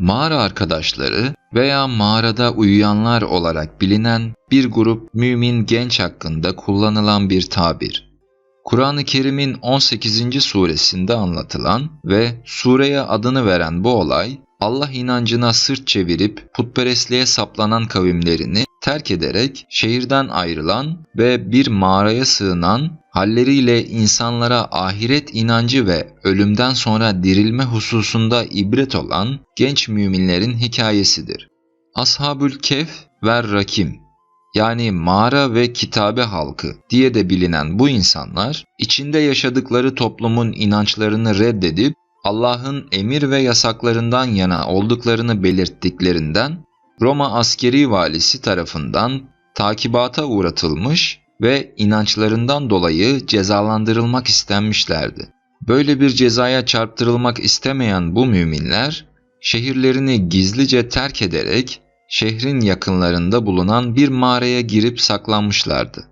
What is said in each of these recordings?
mağara arkadaşları veya mağarada uyuyanlar olarak bilinen bir grup mümin genç hakkında kullanılan bir tabir. Kur'an-ı Kerim'in 18. suresinde anlatılan ve sureye adını veren bu olay, Allah inancına sırt çevirip putperestliğe saplanan kavimlerini terk ederek şehirden ayrılan ve bir mağaraya sığınan, halleriyle insanlara ahiret inancı ve ölümden sonra dirilme hususunda ibret olan genç müminlerin hikayesidir. Ashabül Kehf ve Rakim yani mağara ve kitabe halkı diye de bilinen bu insanlar içinde yaşadıkları toplumun inançlarını reddedip Allah'ın emir ve yasaklarından yana olduklarını belirttiklerinden Roma askeri valisi tarafından takibata uğratılmış ve inançlarından dolayı cezalandırılmak istenmişlerdi. Böyle bir cezaya çarptırılmak istemeyen bu müminler şehirlerini gizlice terk ederek şehrin yakınlarında bulunan bir mağaraya girip saklanmışlardı.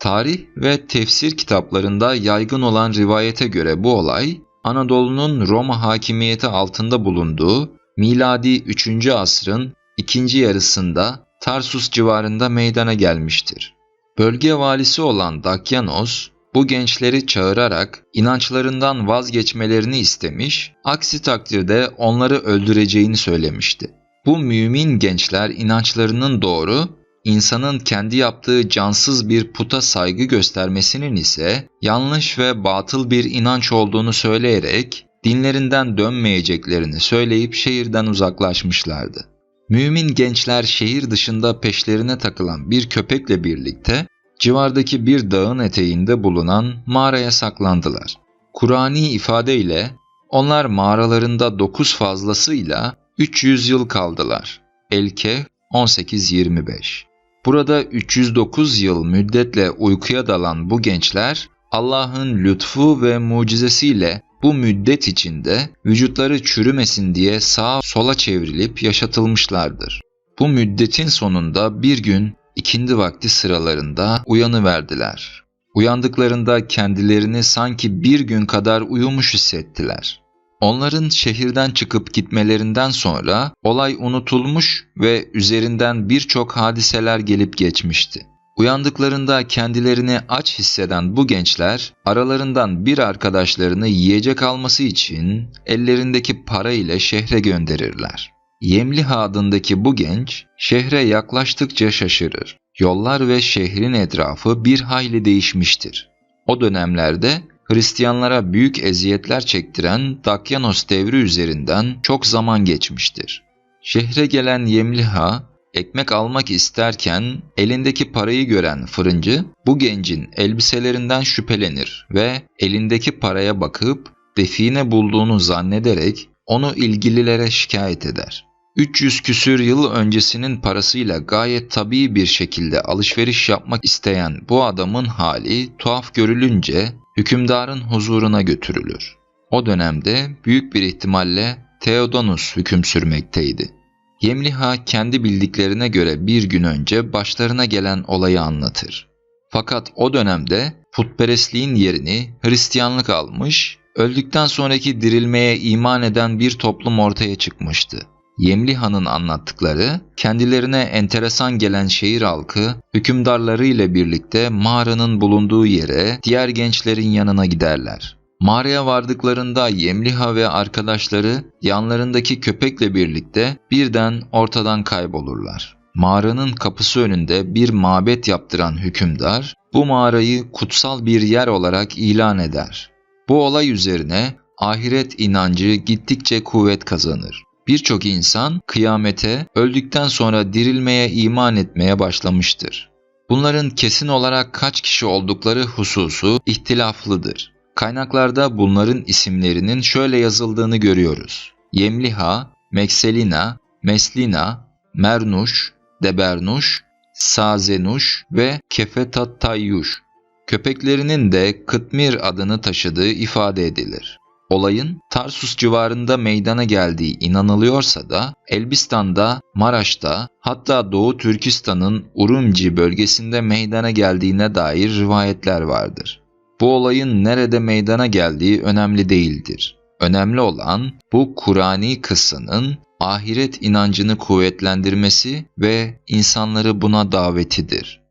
Tarih ve tefsir kitaplarında yaygın olan rivayete göre bu olay Anadolu'nun Roma hakimiyeti altında bulunduğu miladi 3. asrın ikinci yarısında Tarsus civarında meydana gelmiştir. Bölge valisi olan Dakyanos, bu gençleri çağırarak inançlarından vazgeçmelerini istemiş, aksi takdirde onları öldüreceğini söylemişti. Bu mümin gençler inançlarının doğru, insanın kendi yaptığı cansız bir puta saygı göstermesinin ise yanlış ve batıl bir inanç olduğunu söyleyerek dinlerinden dönmeyeceklerini söyleyip şehirden uzaklaşmışlardı. Mümin gençler şehir dışında peşlerine takılan bir köpekle birlikte civardaki bir dağın eteğinde bulunan mağaraya saklandılar. Kur'ani ifadeyle onlar mağaralarında dokuz fazlasıyla 300 yıl kaldılar. Elke 18-25 Burada 309 yıl müddetle uykuya dalan bu gençler Allah'ın lütfu ve mucizesiyle bu müddet içinde vücutları çürümesin diye sağa sola çevrilip yaşatılmışlardır. Bu müddetin sonunda bir gün ikindi vakti sıralarında uyanıverdiler. Uyandıklarında kendilerini sanki bir gün kadar uyumuş hissettiler. Onların şehirden çıkıp gitmelerinden sonra olay unutulmuş ve üzerinden birçok hadiseler gelip geçmişti. Uyandıklarında kendilerini aç hisseden bu gençler aralarından bir arkadaşlarını yiyecek alması için ellerindeki para ile şehre gönderirler. Yemliha adındaki bu genç şehre yaklaştıkça şaşırır. Yollar ve şehrin etrafı bir hayli değişmiştir. O dönemlerde Hristiyanlara büyük eziyetler çektiren Dakyanos devri üzerinden çok zaman geçmiştir. Şehre gelen Yemliha ekmek almak isterken elindeki parayı gören fırıncı bu gencin elbiselerinden şüphelenir ve elindeki paraya bakıp define bulduğunu zannederek onu ilgililere şikayet eder. 300 küsür yıl öncesinin parasıyla gayet tabii bir şekilde alışveriş yapmak isteyen bu adamın hali tuhaf görülünce hükümdarın huzuruna götürülür. O dönemde büyük bir ihtimalle Theodanus hüküm sürmekteydi. Yemliha kendi bildiklerine göre bir gün önce başlarına gelen olayı anlatır. Fakat o dönemde putperestliğin yerini Hristiyanlık almış, öldükten sonraki dirilmeye iman eden bir toplum ortaya çıkmıştı. Yemliha'nın anlattıkları, kendilerine enteresan gelen şehir halkı, hükümdarları ile birlikte mağaranın bulunduğu yere diğer gençlerin yanına giderler. Mağaraya vardıklarında Yemliha ve arkadaşları yanlarındaki köpekle birlikte birden ortadan kaybolurlar. Mağaranın kapısı önünde bir mabet yaptıran hükümdar bu mağarayı kutsal bir yer olarak ilan eder. Bu olay üzerine ahiret inancı gittikçe kuvvet kazanır. Birçok insan kıyamete, öldükten sonra dirilmeye iman etmeye başlamıştır. Bunların kesin olarak kaç kişi oldukları hususu ihtilaflıdır. Kaynaklarda bunların isimlerinin şöyle yazıldığını görüyoruz. Yemliha, Mekselina, Meslina, Mernuş, Debernuş, Sazenuş ve Kefetattayyuş. Köpeklerinin de Kıtmir adını taşıdığı ifade edilir. Olayın Tarsus civarında meydana geldiği inanılıyorsa da Elbistan'da, Maraş'ta hatta Doğu Türkistan'ın Urumci bölgesinde meydana geldiğine dair rivayetler vardır. Bu olayın nerede meydana geldiği önemli değildir. Önemli olan bu Kurani kıssanın ahiret inancını kuvvetlendirmesi ve insanları buna davetidir.